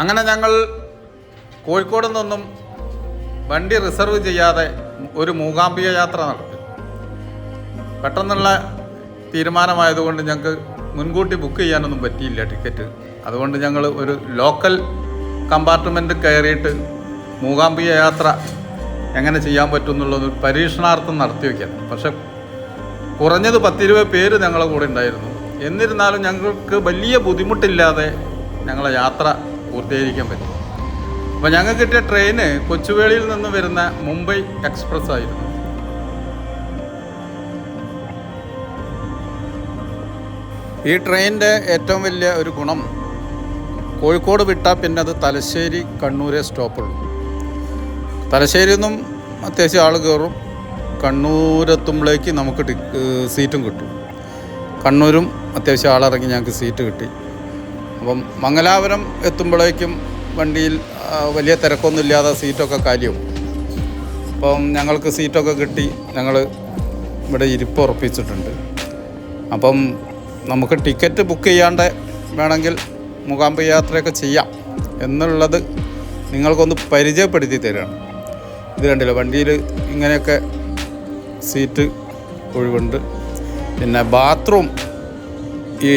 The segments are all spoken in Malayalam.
അങ്ങനെ ഞങ്ങൾ കോഴിക്കോട് നിന്നും വണ്ടി റിസർവ് ചെയ്യാതെ ഒരു മൂകാംബിക യാത്ര നടത്തി. പെട്ടെന്നുള്ള തീരുമാനമായതുകൊണ്ട് ഞങ്ങൾക്ക് മുൻകൂട്ടി ബുക്ക് ചെയ്യാനൊന്നും പറ്റിയില്ല ടിക്കറ്റ് അതുകൊണ്ട് ഞങ്ങൾ ഒരു ലോക്കൽ കമ്പാർട്ട്മെന്റ് കയറിയിട്ട് മൂകാംബിക യാത്ര എങ്ങനെ ചെയ്യാൻ പറ്റും എന്നുള്ളത് പരീക്ഷണാർത്ഥം നടത്തി വയ്ക്കാം പക്ഷെ കുറഞ്ഞത് പത്തിരുപത് പേര് ഞങ്ങളുടെ കൂടെ ഉണ്ടായിരുന്നു. എന്നിരുന്നാലും ഞങ്ങൾക്ക് വലിയ ബുദ്ധിമുട്ടില്ലാതെ ഞങ്ങളെ യാത്ര പൂർത്തീകരിക്കാൻ പറ്റും. അപ്പോൾ ഞങ്ങൾക്ക് കിട്ടിയ ട്രെയിന് കൊച്ചുവേളിയിൽ നിന്ന് വരുന്ന മുംബൈ എക്സ്പ്രസ് ആയിരുന്നു. ഈ ട്രെയിനിന്റെ ഏറ്റവും വലിയ ഒരു ഗുണം കോഴിക്കോട് വിട്ടാൽ പിന്നെ അത് തലശ്ശേരി കണ്ണൂരെ സ്റ്റോപ്പുള്ളൂ. തലശ്ശേരി നിന്നും അത്യാവശ്യം ആൾ കയറും. കണ്ണൂരെത്തുമ്പോഴേക്ക് നമുക്ക് സീറ്റും കിട്ടും. കണ്ണൂരും അത്യാവശ്യം ആളിറങ്ങി ഞങ്ങൾക്ക് സീറ്റ് കിട്ടി. അപ്പം മംഗലാപുരം എത്തുമ്പോഴേക്കും വണ്ടിയിൽ വലിയ തിരക്കൊന്നുമില്ലാതെ സീറ്റൊക്കെ കാര്യവും അപ്പം ഞങ്ങൾക്ക് സീറ്റൊക്കെ കിട്ടി. ഞങ്ങൾ ഇവിടെ ഇരിപ്പ് ഉറപ്പിച്ചിട്ടുണ്ട്. അപ്പം നമുക്ക് ടിക്കറ്റ് ബുക്ക് ചെയ്യാണ്ട് വേണമെങ്കിൽ മുഖാമ്പ യാത്രയൊക്കെ ചെയ്യാം എന്നുള്ളത് നിങ്ങൾക്കൊന്ന് പരിചയപ്പെടുത്തി തരികയാണ് ഇത് കണ്ടില്ല വണ്ടിയിൽ ഇങ്ങനെയൊക്കെ സീറ്റ് ഒഴിവുണ്ട്. പിന്നെ ബാത്റൂം ഈ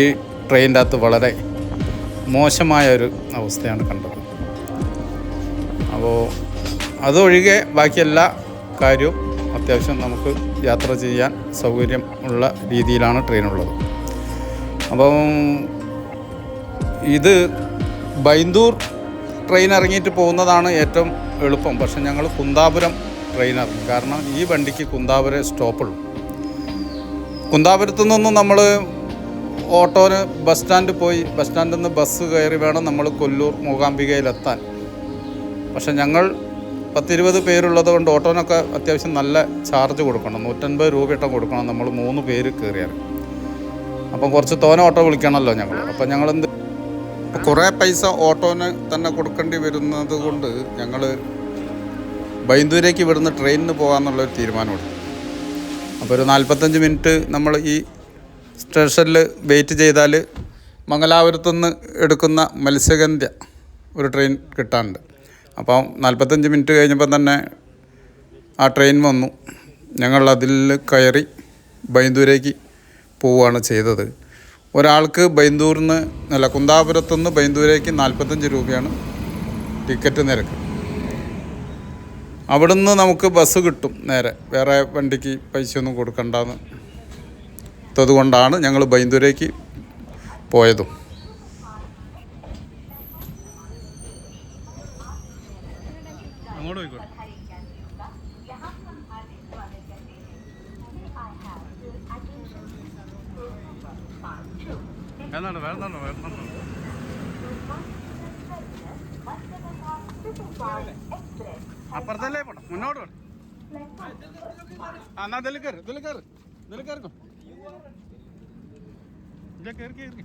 ട്രെയിനിന്റെ അകത്ത് വളരെ മോശമായ ഒരു അവസ്ഥയാണ് കണ്ടത്. അപ്പോൾ അതൊഴികെ ബാക്കി എല്ലാ കാര്യവും അത്യാവശ്യം നമുക്ക് യാത്ര ചെയ്യാൻ സൗകര്യം ഉള്ള രീതിയിലാണ് ട്രെയിനുള്ളത്. അപ്പം ഇത് ബൈന്ദൂർ ട്രെയിൻ ഇറങ്ങിയിട്ട് പോകുന്നതാണ് ഏറ്റവും എളുപ്പം. പക്ഷെ ഞങ്ങൾ കുന്താപുരം ട്രെയിൻ ഇറങ്ങി. കാരണം ഈ വണ്ടിക്ക് കുന്താപുരം സ്റ്റോപ്പുള്ളൂ. കുന്താപുരത്തു നിന്നും നമ്മൾ ഓട്ടോന് ബസ് സ്റ്റാൻഡ് പോയി ബസ് സ്റ്റാൻഡിൽ നിന്ന് ബസ് കയറി വേണം നമ്മൾ കൊല്ലൂർ മൂകാംബികയിലെത്താൻ. പക്ഷെ ഞങ്ങൾ പത്തിരുപത് പേരുള്ളത് കൊണ്ട് ഓട്ടോനൊക്കെ അത്യാവശ്യം നല്ല ചാർജ് കൊടുക്കണം. നൂറ്റൻപത് രൂപയിട്ടം കൊടുക്കണം നമ്മൾ മൂന്ന് പേര് കയറിയാൽ. അപ്പം കുറച്ച് തോന ഓട്ടോ വിളിക്കണമല്ലോ ഞങ്ങൾ. അപ്പം ഞങ്ങൾ എന്ത് കുറേ പൈസ ഓട്ടോന് തന്നെ കൊടുക്കേണ്ടി വരുന്നത് കൊണ്ട് ഞങ്ങൾ ബൈന്ദൂരേക്ക് ഇവിടുന്ന് ട്രെയിനിന് പോകാമെന്നുള്ളൊരു തീരുമാനമെടുത്തു. അപ്പോൾ ഒരു നാൽപ്പത്തഞ്ച് മിനിറ്റ് നമ്മൾ ഈ സ്റ്റേഷനിൽ വെയിറ്റ് ചെയ്താൽ മംഗലാപുരത്തുനിന്ന് എടുക്കുന്ന മത്സ്യഗന്ധ്യ ഒരു ട്രെയിൻ കിട്ടാനുണ്ട്. അപ്പോൾ നാൽപ്പത്തഞ്ച് മിനിറ്റ് കഴിഞ്ഞപ്പം തന്നെ ആ ട്രെയിൻ വന്നു. ഞങ്ങൾ അതിൽ കയറി ബൈന്ദൂരേക്ക് പോവുകയാണ് ചെയ്തത്. ഒരാൾക്ക് ബൈന്ദൂരിൽ നിന്ന് അല്ല കുന്താപുരത്തുനിന്ന് ബൈന്ദൂരേക്ക് നാൽപ്പത്തഞ്ച് രൂപയാണ് ടിക്കറ്റ് നിരക്ക്. അവിടുന്ന് നമുക്ക് ബസ് കിട്ടും നേരെ. വേറെ വണ്ടിക്ക് പൈസയൊന്നും കൊടുക്കണ്ടെന്ന് അതുകൊണ്ടാണ് ഞങ്ങൾ ബൈന്ദൂരേക്ക് പോയതും. അപ്പുറത്തല്ലേ പോണം. മുന്നോട്ട് പോണം. ആ എന്നാ ഇതിൽ കയറി ഇതിൽ ഇല്ല കയറി കയറി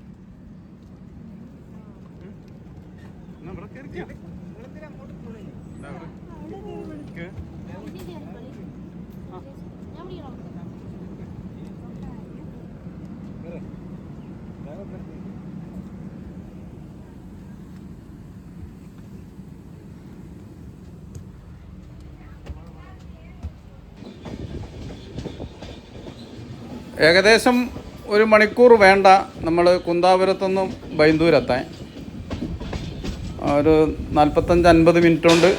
ഇവിടെ കയറിക്കോ ദാ ഏകദേശം ഒരു മണിക്കൂർ വേണ്ട നമ്മൾ കുന്താപുരത്തുനിന്നും ബൈന്ദൂരെത്താൻ. ഒരു നാൽപ്പത്തഞ്ച് അൻപത് മിനിറ്റ് കൊണ്ട്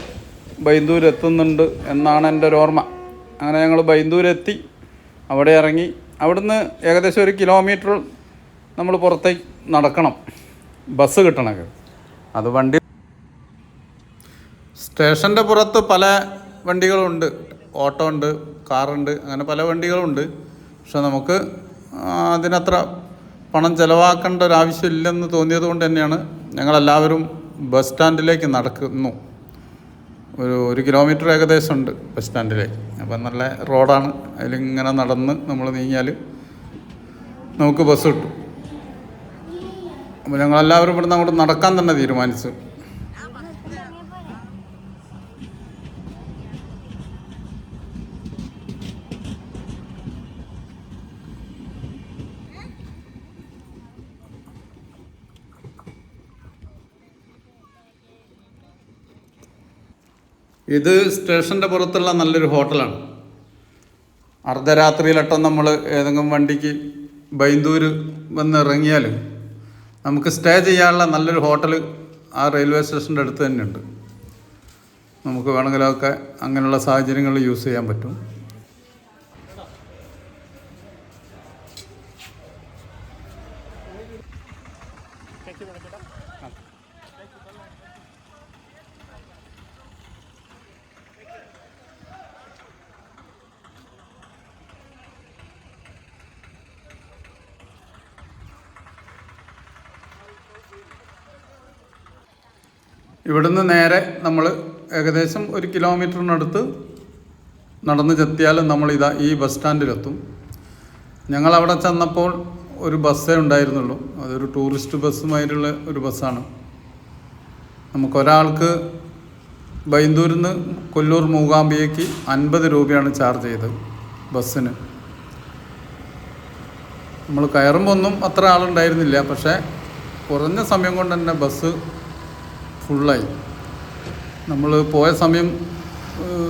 ബൈന്ദൂർ എത്തുന്നുണ്ട് എന്നാണ് എന്റെ ഒരു ഓർമ്മ. അങ്ങനെ ഞങ്ങൾ ബൈന്ദൂരെത്തി അവിടെ ഇറങ്ങി. അവിടുന്ന് ഏകദേശം ഒരു കിലോമീറ്റർ നമ്മൾ പുറത്തേക്ക് നടക്കണം. ബസ് കിട്ടണമെങ്കിൽ അത് വണ്ടി സ്റ്റേഷന്റെ പുറത്ത് പല വണ്ടികളുണ്ട്. ഓട്ടോ ഉണ്ട് കാറുണ്ട് അങ്ങനെ പല വണ്ടികളുണ്ട്. പക്ഷെ നമുക്ക് അതിനത്ര പണം ചിലവാക്കേണ്ട ഒരു ആവശ്യമില്ലെന്ന് തോന്നിയത് കൊണ്ട് തന്നെയാണ് ഞങ്ങളെല്ലാവരും ബസ് സ്റ്റാൻഡിലേക്ക് നടക്കുന്നു. ഒരു ഒരു കിലോമീറ്റർ ഏകദേശം ഉണ്ട് ബസ് സ്റ്റാൻഡിലേക്ക്. അപ്പം നല്ല റോഡാണ്. അതിലിങ്ങനെ നടന്ന് നമ്മൾ നീങ്ങിയാൽ നമുക്ക് ബസ് കിട്ടും. അപ്പോൾ ഞങ്ങളെല്ലാവരും ഇവിടുന്ന് അങ്ങോട്ട് നടക്കാൻ തന്നെ തീരുമാനിച്ചു. ഇത് സ്റ്റേഷന്റെ പുറത്തുള്ള നല്ലൊരു ഹോട്ടലാണ്. അർദ്ധരാത്രിയിലട്ടം നമ്മൾ ഏതെങ്കിലും വണ്ടിക്ക് ബൈന്ദൂർ വന്ന് ഇറങ്ങിയാൽ നമുക്ക് സ്റ്റേ ചെയ്യാനുള്ള നല്ലൊരു ഹോട്ടൽ ആ റെയിൽവേ സ്റ്റേഷന്റെ അടുത്ത് തന്നെയുണ്ട്. നമുക്ക് വേണമെങ്കിലൊക്കെ അങ്ങനെയുള്ള സാഹചര്യങ്ങളിൽ യൂസ് ചെയ്യാൻ പറ്റും. ഇവിടുന്ന് നേരെ നമ്മൾ ഏകദേശം ഒരു കിലോമീറ്ററിനടുത്ത് നടന്ന് ചെത്തിയാൽ നമ്മൾ ഇതാ ഈ ബസ് സ്റ്റാൻഡിലെത്തും. ഞങ്ങൾ അവിടെ ചെന്നപ്പോൾ ഒരു ബസ്സേ ഉണ്ടായിരുന്നുള്ളൂ. അതൊരു ടൂറിസ്റ്റ് ബസ്സുമായിട്ടുള്ള ഒരു ബസ്സാണ്. നമുക്കൊരാൾക്ക് ബൈന്ദൂരിൽ നിന്ന് കൊല്ലൂർ മൂകാംബിയയ്ക്ക് അൻപത് രൂപയാണ് ചാർജ് ചെയ്തത് ബസ്സിന്. നമ്മൾ കയറുമ്പോൾ ഒന്നും അത്ര ആളുണ്ടായിരുന്നില്ല. പക്ഷേ കുറഞ്ഞ സമയം കൊണ്ട് തന്നെ ബസ് ഫുള്ളായി നമ്മൾ പോയ സമയം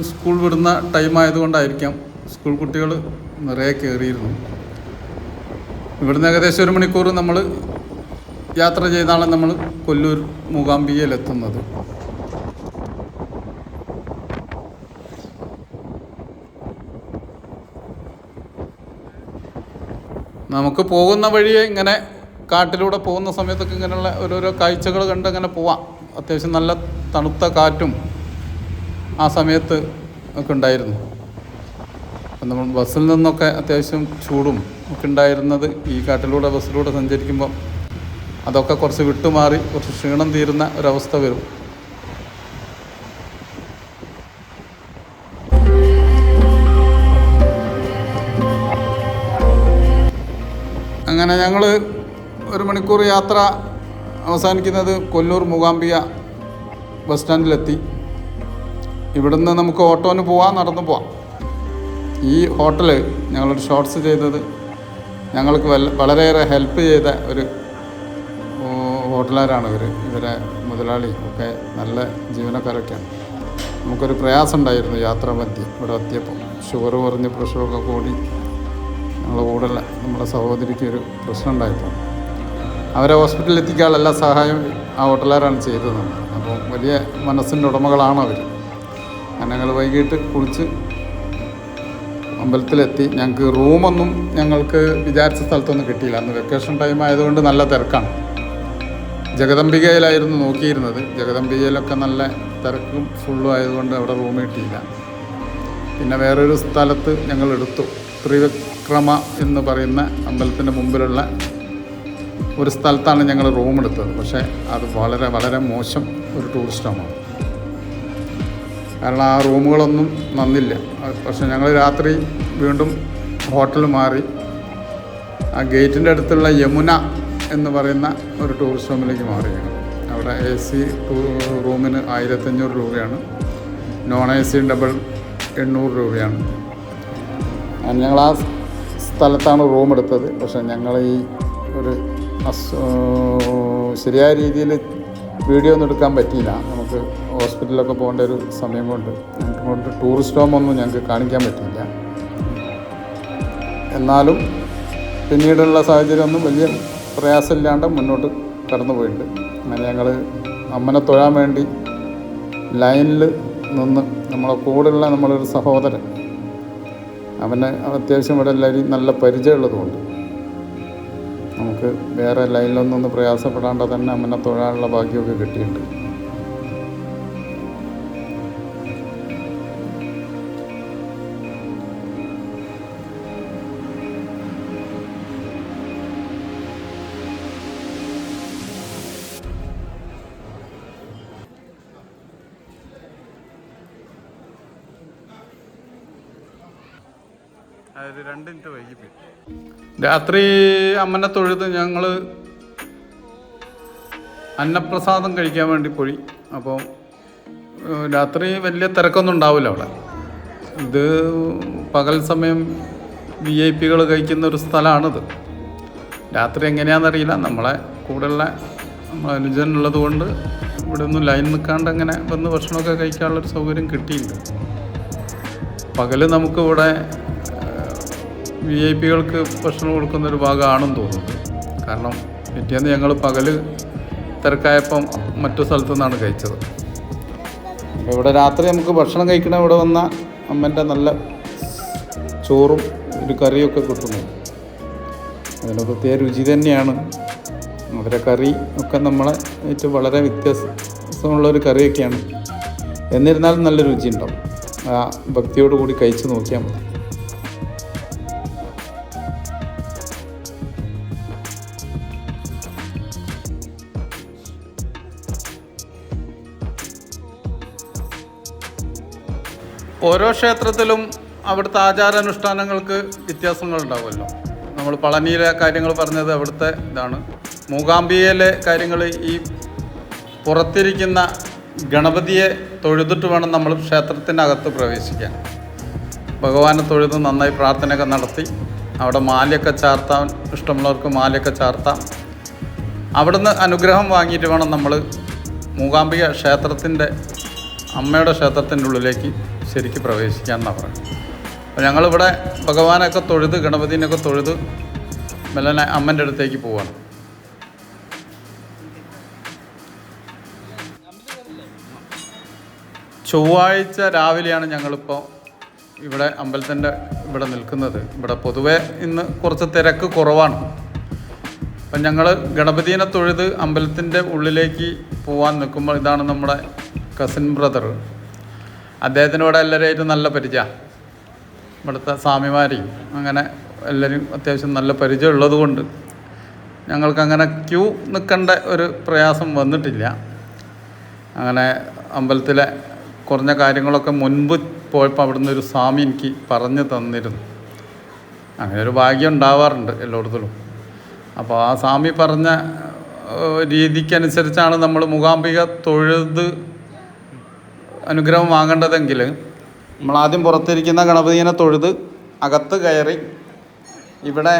സ്കൂൾ വിടുന്ന ടൈം ആയതുകൊണ്ടായിരിക്കാം സ്കൂൾ കുട്ടികൾ നിറയെ കയറിയിരുന്നു ഇവിടുന്ന് ഏകദേശം ഒരു മണിക്കൂർ നമ്മൾ യാത്ര ചെയ്താണ് നമ്മൾ കൊല്ലൂർ മൂകാംബികയിലെത്തുന്നത്. നമുക്ക് പോകുന്ന വഴിയെ ഇങ്ങനെ കാട്ടിലൂടെ പോകുന്ന സമയത്തൊക്കെ ഇങ്ങനെയുള്ള ഓരോരോ കാഴ്ചകൾ കണ്ട് അങ്ങനെ പോവാം. അത്യാവശ്യം നല്ല തണുത്ത കാറ്റും ആ സമയത്ത് ഒക്കെ ഉണ്ടായിരുന്നു. അപ്പം നമ്മൾ ബസ്സിൽ നിന്നൊക്കെ അത്യാവശ്യം ചൂടും ഒക്കെ ഉണ്ടായിരുന്നത് ഈ കാട്ടിലൂടെ ബസ്സിലൂടെ സഞ്ചരിക്കുമ്പോൾ അതൊക്കെ കുറച്ച് വിട്ടുമാറി കുറച്ച് ക്ഷീണം തീരുന്ന ഒരവസ്ഥ വരും. അങ്ങനെ ഞങ്ങൾ ഒരു മണിക്കൂർ യാത്ര അവസാനിക്കുന്നത് കൊല്ലൂർ മൂകാംബിക ബസ് സ്റ്റാൻഡിലെത്തി. ഇവിടുന്ന് നമുക്ക് ഓട്ടോന് പോവാം നടന്നു പോവാം. ഈ ഹോട്ടൽ ഞങ്ങളൊരു ഷോർട്സ് ചെയ്തത് ഞങ്ങൾക്ക് വളരെയേറെ ഹെൽപ്പ് ചെയ്ത ഒരു ഹോട്ടലുകാരാണ് ഇവർ ഇവരെ. മുതലാളി ഒക്കെ നല്ല ജീവനക്കാരൊക്കെയാണ്. നമുക്കൊരു പ്രയാസം ഉണ്ടായിരുന്നു യാത്രാ മധ്യം. ഇവിടെ എത്തിയപ്പോൾ ഷുഗർ കുറഞ്ഞ് പ്രഷറൊക്കെ കൂടി ഞങ്ങളുടെ കൂടെ നമ്മുടെ സഹോദരിക്ക് ഒരു പ്രശ്നം ഉണ്ടായപ്പോൾ അവരെ ഹോസ്പിറ്റലിൽ എത്തിക്കാനുള്ള എല്ലാ സഹായവും ആ ഹോട്ടലുകാരാണ് ചെയ്തത്. അപ്പോൾ വലിയ മനസ്സിന്റെ ഉടമകളാണ് അവർ ഞങ്ങൾ വൈകിട്ട് കുളിച്ച് അമ്പലത്തിലെത്തി. ഞങ്ങൾക്ക് റൂമൊന്നും ഞങ്ങൾക്ക് വിചാരിച്ച സ്ഥലത്തൊന്നും കിട്ടിയില്ല. അന്ന് വെക്കേഷൻ ടൈം ആയതുകൊണ്ട് നല്ല തിരക്കാണ്. ജഗദംബികയിലായിരുന്നു നോക്കിയിരുന്നത്. ജഗദംബികയിലൊക്കെ നല്ല തിരക്കും ഫുള്ളും ആയതുകൊണ്ട് അവിടെ റൂം കിട്ടിയില്ല. പിന്നെ വേറൊരു സ്ഥലത്ത് ഞങ്ങൾ എടുത്തു ത്രിവിക്രമ എന്ന് പറയുന്ന അമ്പലത്തിന്റെ മുമ്പിലുള്ള ഒരു സ്ഥലത്താണ് ഞങ്ങൾ റൂം എടുത്തത്. പക്ഷേ അത് വളരെ വളരെ മോശം ഒരു ടൂറിസ്റ്റ് ഹോമാണ് കാരണം ആ റൂമുകളൊന്നും നന്നില്ല. പക്ഷെ ഞങ്ങൾ രാത്രി വീണ്ടും ഹോട്ടൽ മാറി ആ ഗേറ്റിന്റെ അടുത്തുള്ള യമുന എന്ന് പറയുന്ന ഒരു ടൂറിസ്റ്റ് ഹോമിലേക്ക് മാറിയാണ് അവിടെ എ സി റൂമിന് ആയിരത്തഞ്ഞൂറ് രൂപയാണ്. നോൺ എ സി ഡബിൾ എണ്ണൂറ് രൂപയാണ്. ഞങ്ങൾ ആ സ്ഥലത്താണ് റൂം എടുത്തത്. പക്ഷേ ഞങ്ങൾ ഈ ഒരു ശരിയായ രീതിയിൽ വീഡിയോ ഒന്നും എടുക്കാൻ പറ്റിയില്ല. നമുക്ക് ഹോസ്പിറ്റലിലൊക്കെ പോകേണ്ട ഒരു സമയം കൊണ്ട് ഞങ്ങൾക്ക് കൊണ്ട് ടൂറിസ്റ്റ് ഒന്നും ഞങ്ങൾക്ക് കാണിക്കാൻ പറ്റിയില്ല. എന്നാലും പിന്നീടുള്ള സാഹചര്യമൊന്നും വലിയ പ്രയാസമില്ലാണ്ട് മുന്നോട്ട് കടന്നു പോയിട്ടുണ്ട്. അങ്ങനെ ഞങ്ങൾ അമ്മനെ തൊഴാൻ വേണ്ടി ലൈനിൽ നിന്ന് നമ്മളെ കൂടെയുള്ള നമ്മളൊരു സഹോദരൻ. അവന് അത്യാവശ്യം ഇവിടെ എല്ലാവരും നല്ല പരിചയമുള്ളതുകൊണ്ട് നമുക്ക് വേറെ ലൈനിലൊന്നും പ്രയാസപ്പെടാണ്ട് തന്നെ അമ്മനെ തൊഴാനുള്ള ഭാഗ്യമൊക്കെ കിട്ടിയിട്ടുണ്ട്. മിനിറ്റ് രാത്രി അമ്മനെ തൊഴുത് ഞങ്ങൾ അന്നപ്രസാദം കഴിക്കാൻ വേണ്ടി പോയി. അപ്പോൾ രാത്രി വലിയ തിരക്കൊന്നും ഉണ്ടാവില്ല അവിടെ. ഇത് പകൽ സമയം വി ഐ പികൾ കഴിക്കുന്ന ഒരു സ്ഥലമാണിത്. രാത്രി എങ്ങനെയാണെന്നറിയില്ല. നമ്മളെ കൂടെയുള്ള നമ്മളെ അനുജൻ ഉള്ളത് കൊണ്ട് ഇവിടെ ഒന്നും ലൈൻ നിൽക്കാണ്ട് അങ്ങനെ വന്ന് ഭക്ഷണമൊക്കെ കഴിക്കാനുള്ളൊരു സൗകര്യം കിട്ടിയില്ല. പകൽ നമുക്കിവിടെ വി ഐ പികൾക്ക് ഭക്ഷണം കൊടുക്കുന്ന ഒരു ഭാഗമാണെന്ന് തോന്നുന്നു. കാരണം പിറ്റേന്ന് ഞങ്ങൾ പകൽ തിരക്കായപ്പം മറ്റു സ്ഥലത്തു നിന്നാണ് കഴിച്ചത്. അപ്പോൾ ഇവിടെ രാത്രി നമുക്ക് ഭക്ഷണം കഴിക്കണ ഇവിടെ വന്ന അമ്മന്റെ നല്ല ചോറും ഒരു കറിയൊക്കെ കിട്ടുന്നു. അതിന് പ്രത്യേക രുചി തന്നെയാണ്. അവരെ കറി ഒക്കെ നമ്മളെ ഏറ്റവും വളരെ വ്യത്യാസമുള്ള ഒരു കറിയൊക്കെയാണ്. എന്നിരുന്നാലും നല്ല രുചി ഉണ്ടാവും ആ ഭക്തിയോടുകൂടി കഴിച്ച് നോക്കിയാൽ മതി. ഓരോ ക്ഷേത്രത്തിലും അവിടുത്തെ ആചാരാനുഷ്ഠാനങ്ങൾക്ക് വ്യത്യാസങ്ങൾ ഉണ്ടാവുമല്ലോ നമ്മൾ പളനിയിലെ കാര്യങ്ങൾ പറഞ്ഞത് അവിടുത്തെ ഇതാണ്. മൂകാംബികയിലെ കാര്യങ്ങൾ ഈ പുറത്തിരിക്കുന്ന ഗണപതിയെ തൊഴുതിട്ട് വേണം നമ്മൾ ക്ഷേത്രത്തിനകത്ത് പ്രവേശിക്കാൻ. ഭഗവാനെ തൊഴുത് നന്നായി പ്രാർത്ഥനയൊക്കെ നടത്തി. അവിടെ മാലയൊക്കെ ചാർത്താൻ ഇഷ്ടമുള്ളവർക്ക് മാലയൊക്കെ ചാർത്താം. അവിടുന്ന് അനുഗ്രഹം വാങ്ങിയിട്ട് വേണം നമ്മൾ മൂകാംബിക ക്ഷേത്രത്തിന്റെ അമ്മയുടെ ക്ഷേത്രത്തിന്റെ ഉള്ളിലേക്ക് ശരിക്ക് പ്രവേശിക്കാൻ എന്നാണ് പറയുന്നത് അപ്പോൾ ഞങ്ങളിവിടെ ഭഗവാനൊക്കെ തൊഴുത് ഗണപതിനൊക്കെ തൊഴുത് മെല്ലനെ അമ്മന്റെ അടുത്തേക്ക് പോവാണ്. ചൊവ്വാഴ്ച രാവിലെയാണ് ഞങ്ങളിപ്പോൾ ഇവിടെ അമ്പലത്തിന്റെ ഇവിടെ നിൽക്കുന്നത്. ഇവിടെ പൊതുവെ ഇന്ന് കുറച്ച് തിരക്ക് കുറവാണ്. അപ്പം ഞങ്ങൾ ഗണപതിനെ തൊഴുത് അമ്പലത്തിന്റെ ഉള്ളിലേക്ക് പോകാൻ നിൽക്കുമ്പോൾ ഇതാണ് നമ്മുടെ കസിൻ ബ്രദർ അദ്ദേഹത്തിന് ഇവിടെ എല്ലാവരെയായിട്ടും നല്ല പരിചയ. ഇവിടുത്തെ സ്വാമിമാരെയും അങ്ങനെ എല്ലാവരും അത്യാവശ്യം നല്ല പരിചയം ഉള്ളതുകൊണ്ട് ഞങ്ങൾക്കങ്ങനെ ക്യൂ നിൽക്കേണ്ട ഒരു പ്രയാസം വന്നിട്ടില്ല. അങ്ങനെ അമ്പലത്തിലെ കുറഞ്ഞ കാര്യങ്ങളൊക്കെ മുൻപ് പോയപ്പോൾ അവിടുന്ന് ഒരു സ്വാമി എനിക്ക് പറഞ്ഞു തന്നിരുന്നു. അങ്ങനെ ഒരു ഭാഗ്യം ഉണ്ടാവാറുണ്ട് എല്ലായിടത്തോളും അപ്പോൾ ആ സ്വാമി പറഞ്ഞ രീതിക്കനുസരിച്ചാണ് നമ്മൾ മൂകാംബിക തൊഴുത് അനുഗ്രഹം വാങ്ങേണ്ടതെങ്കിൽ നമ്മൾ ആദ്യം പുറത്തിരിക്കുന്ന ഗണപതിനെ തൊഴുത് അകത്ത് കയറി ഇവിടെ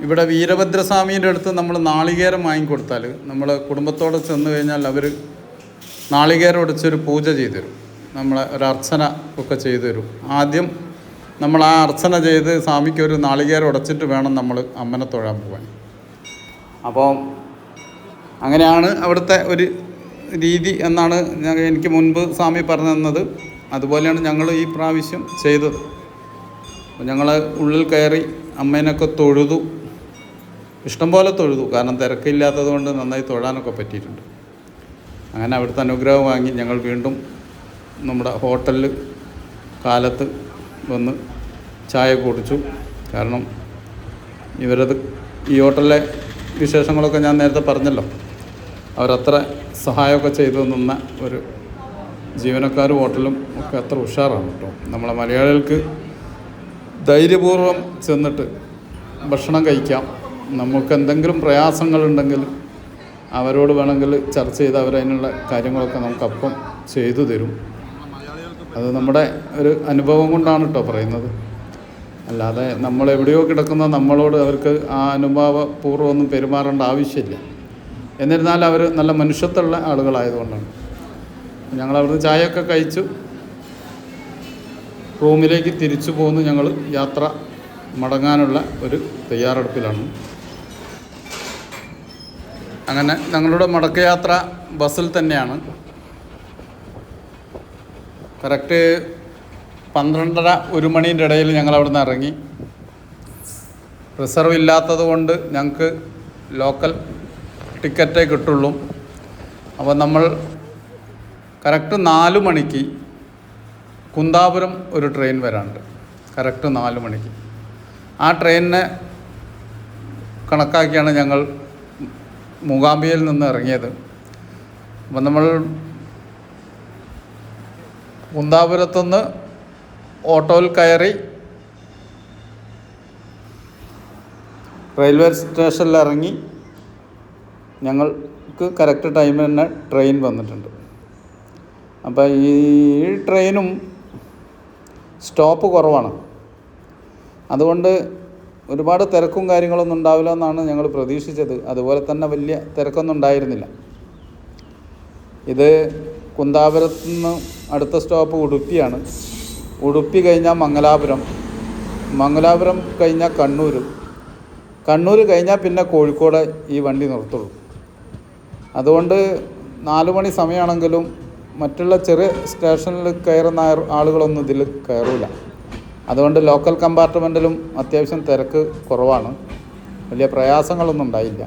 ഇവിടെ വീരഭദ്രസ്വാമീന്റെ അടുത്ത് നമ്മൾ നാളികേരം വാങ്ങിക്കൊടുത്താൽ നമ്മൾ കുടുംബത്തോടെ ചെന്ന് കഴിഞ്ഞാൽ അവർ നാളികേരം ഒടിച്ചൊരു പൂജ ചെയ്തു തരും ഒരു അർച്ചന ഒക്കെ ചെയ്തു തരും ആദ്യം നമ്മൾ ആ അർച്ചന ചെയ്ത് സ്വാമിക്ക് ഒരു നാളികേരം ഉടച്ചിട്ട് വേണം നമ്മൾ അമ്മനെ തൊഴാൻ പോകാൻ. അപ്പോൾ അങ്ങനെയാണ് അവിടുത്തെ ഒരു രീതി എന്നാണ് എനിക്ക് മുൻപ് സ്വാമി പറഞ്ഞു തന്നത്. അതുപോലെയാണ് ഞങ്ങൾ ഈ പ്രാവശ്യം ചെയ്തത്. ഞങ്ങൾ ഉള്ളിൽ കയറി അമ്മേനൊക്കെ തൊഴുതു. ഇഷ്ടം പോലെ തൊഴുതു. കാരണം തിരക്കില്ലാത്തത് കൊണ്ട് നന്നായി തൊഴാനൊക്കെ പറ്റിയിട്ടുണ്ട്. അങ്ങനെ അവിടുത്തെ അനുഗ്രഹം വാങ്ങി ഞങ്ങൾ വീണ്ടും നമ്മുടെ ഹോട്ടലിൽ കാലത്ത് വന്ന് ചായ കുടിച്ചു. കാരണം ഇവരത് ഈ ഹോട്ടലിലെ വിശേഷങ്ങളൊക്കെ ഞാൻ നേരത്തെ പറഞ്ഞല്ലോ. അവരത്ര സഹായമൊക്കെ ചെയ്തു നിന്ന ഒരു ജീവനക്കാർ ഹോട്ടലും ഒക്കെ അത്ര ഉഷാറാണ് കേട്ടോ. നമ്മളെ മലയാളികൾക്ക് ധൈര്യപൂർവം ചെന്നിട്ട് ഭക്ഷണം കഴിക്കാം. നമുക്ക് എന്തെങ്കിലും പ്രയാസങ്ങളുണ്ടെങ്കിൽ അവരോട് വേണമെങ്കിൽ ചർച്ച ചെയ്ത് അവരതിനുള്ള കാര്യങ്ങളൊക്കെ നമുക്കപ്പം ചെയ്തു തരും. അത് നമ്മുടെ ഒരു അനുഭവം കൊണ്ടാണ് കേട്ടോ പറയുന്നത്. അല്ലാതെ നമ്മൾ എവിടെയോ കിടക്കുന്ന നമ്മളോട് അവർക്ക് ആ അനുഭാവപൂർവമൊന്നും പെരുമാറേണ്ട ആവശ്യമില്ല. എന്നിരുന്നാൽ അവർ നല്ല മനുഷ്യത്തുള്ള ആളുകളായതുകൊണ്ടാണ്. ഞങ്ങൾ അവിടുന്ന് ചായയൊക്കെ കഴിച്ചു. റൂമിലേക്ക് തിരിച്ചു പോന്ന് ഞങ്ങൾ യാത്ര മടങ്ങാനുള്ള ഒരു തയ്യാറെടുപ്പിലാണ്. അങ്ങനെ ഞങ്ങളുടെ മടക്കയാത്ര ബസ്സിൽ തന്നെയാണ്. കറക്റ്റ് പന്ത്രണ്ടര ഒരു മണീന്റെ ഇടയിൽ ഞങ്ങൾ അവിടുന്ന് ഇറങ്ങി. റിസർവ് ഇല്ലാത്തത് കൊണ്ട് ഞങ്ങൾക്ക് ലോക്കൽ ടിക്കറ്റേ കിട്ടുള്ളൂ. അപ്പോൾ നമ്മൾ കറക്റ്റ് നാല് മണിക്ക് കുന്താപുരം ഒരു ട്രെയിൻ വരാനുണ്ട്. കറക്റ്റ് നാല് മണിക്ക്. ആ ട്രെയിനിനെ കണക്കാക്കിയാണ് ഞങ്ങൾ മൂകാംബികയിൽ നിന്ന് ഇറങ്ങിയത്. അപ്പം നമ്മൾ കുന്താപുരത്തുനിന്ന് ഓട്ടോയിൽ കയറി റെയിൽവേ സ്റ്റേഷനിൽ ഇറങ്ങി ഞങ്ങൾക്ക് കറക്റ്റ് ടൈമിൽ തന്നെ ട്രെയിൻ വന്നിട്ടുണ്ട്. അപ്പോൾ ഈ ട്രെയിനും സ്റ്റോപ്പ് കുറവാണ്. അതുകൊണ്ട് ഒരുപാട് തിരക്കും കാര്യങ്ങളൊന്നും ഉണ്ടാവില്ല എന്നാണ് ഞങ്ങൾ പ്രതീക്ഷിച്ചത്. അതുപോലെ തന്നെ വലിയ തിരക്കൊന്നും ഉണ്ടായിരുന്നില്ല. ഇത് കുന്താപുരത്ത് നിന്ന് അടുത്ത സ്റ്റോപ്പ് ഉടുപ്പിയാണ്. ഉടുപ്പി കഴിഞ്ഞാൽ മംഗലാപുരം മംഗലാപുരം കഴിഞ്ഞാൽ കണ്ണൂർ കണ്ണൂർ കഴിഞ്ഞാൽ പിന്നെ കോഴിക്കോട് ഈ വണ്ടി നിർത്തുള്ളൂ. അതുകൊണ്ട് നാല് മണി സമയമാണെങ്കിലും മറ്റുള്ള ചെറിയ സ്റ്റേഷനിൽ കയറുന്ന ആളുകളൊന്നും ഇതിൽ കയറില്ല അതുകൊണ്ട് ലോക്കൽ കമ്പാർട്ട്മെന്റിലും അത്യാവശ്യം തിരക്ക് കുറവാണ്. വലിയ പ്രയാസങ്ങളൊന്നും ഉണ്ടായില്ല.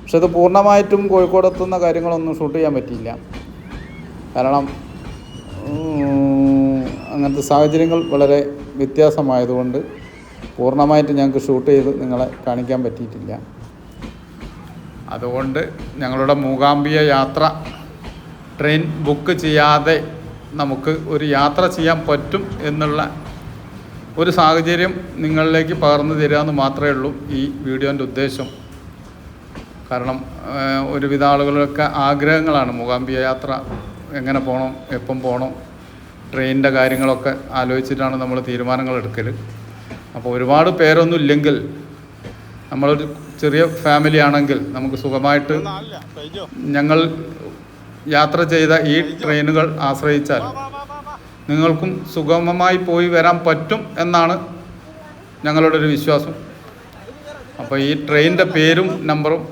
പക്ഷെ ഇത് പൂർണമായിട്ടും കോഴിക്കോട് എത്തുന്ന കാര്യങ്ങളൊന്നും ഷൂട്ട് ചെയ്യാൻ പറ്റിയില്ല. കാരണം അങ്ങനത്തെ സാഹചര്യങ്ങൾ വളരെ വ്യത്യാസമായതുകൊണ്ട് പൂർണമായിട്ട് ഞങ്ങൾക്ക് ഷൂട്ട് ചെയ്ത് നിങ്ങളെ കാണിക്കാൻ പറ്റിയിട്ടില്ല. അതുകൊണ്ട് ഞങ്ങളുടെ മൂകാംബിക യാത്ര ട്രെയിൻ ബുക്ക് ചെയ്യാതെ നമുക്ക് ഒരു യാത്ര ചെയ്യാൻ പറ്റും എന്നുള്ള ഒരു സാഹചര്യം നിങ്ങളിലേക്ക് പകർന്നു തരാമെന്ന് മാത്രമേ ഉള്ളൂ ഈ വീഡിയോന്റെ ഉദ്ദേശം. കാരണം ഒരുവിധ ആളുകളൊക്കെ ആഗ്രഹങ്ങളാണ് മൂകാംബിക യാത്ര എങ്ങനെ പോകണം എപ്പം പോകണം ട്രെയിനിന്റെ കാര്യങ്ങളൊക്കെ ആലോചിച്ചിട്ടാണ് നമ്മൾ തീരുമാനങ്ങൾ എടുക്കൽ അപ്പോൾ ഒരുപാട് പേരൊന്നും ഇല്ലെങ്കിൽ നമ്മളൊരു ചെറിയ ഫാമിലി ആണെങ്കിൽ നമുക്ക് സുഖമായിട്ട് ഞങ്ങൾ യാത്ര ചെയ്ത ഈ ട്രെയിനുകൾ ആശ്രയിച്ചാൽ നിങ്ങൾക്കും സുഗമമായി പോയി വരാൻ പറ്റും എന്നാണ് ഞങ്ങളുടെ ഒരു വിശ്വാസം. അപ്പോൾ ഈ ട്രെയിനിന്റെ പേരും നമ്പറും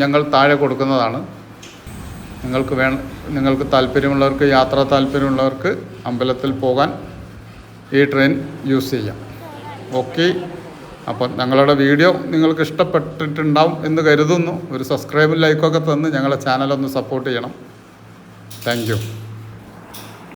ഞങ്ങൾ താഴെ കൊടുക്കുന്നതാണ്. നിങ്ങൾക്ക് വേണം നിങ്ങൾക്ക് താല്പര്യമുള്ളവർക്ക് യാത്രാ താല്പര്യമുള്ളവർക്ക് അമ്പലത്തിൽ പോകാൻ ഈ ട്രെയിൻ യൂസ് ചെയ്യാം. ഓക്കെ. അപ്പം ഞങ്ങളുടെ വീഡിയോ നിങ്ങൾക്ക് ഇഷ്ടപ്പെട്ടിട്ടുണ്ടാവും എന്ന് കരുതുന്നു. ഒരു സബ്സ്ക്രൈബും ലൈക്കൊക്കെ തന്ന് ഞങ്ങളെ ചാനലൊന്ന് സപ്പോർട്ട് ചെയ്യണം. താങ്ക്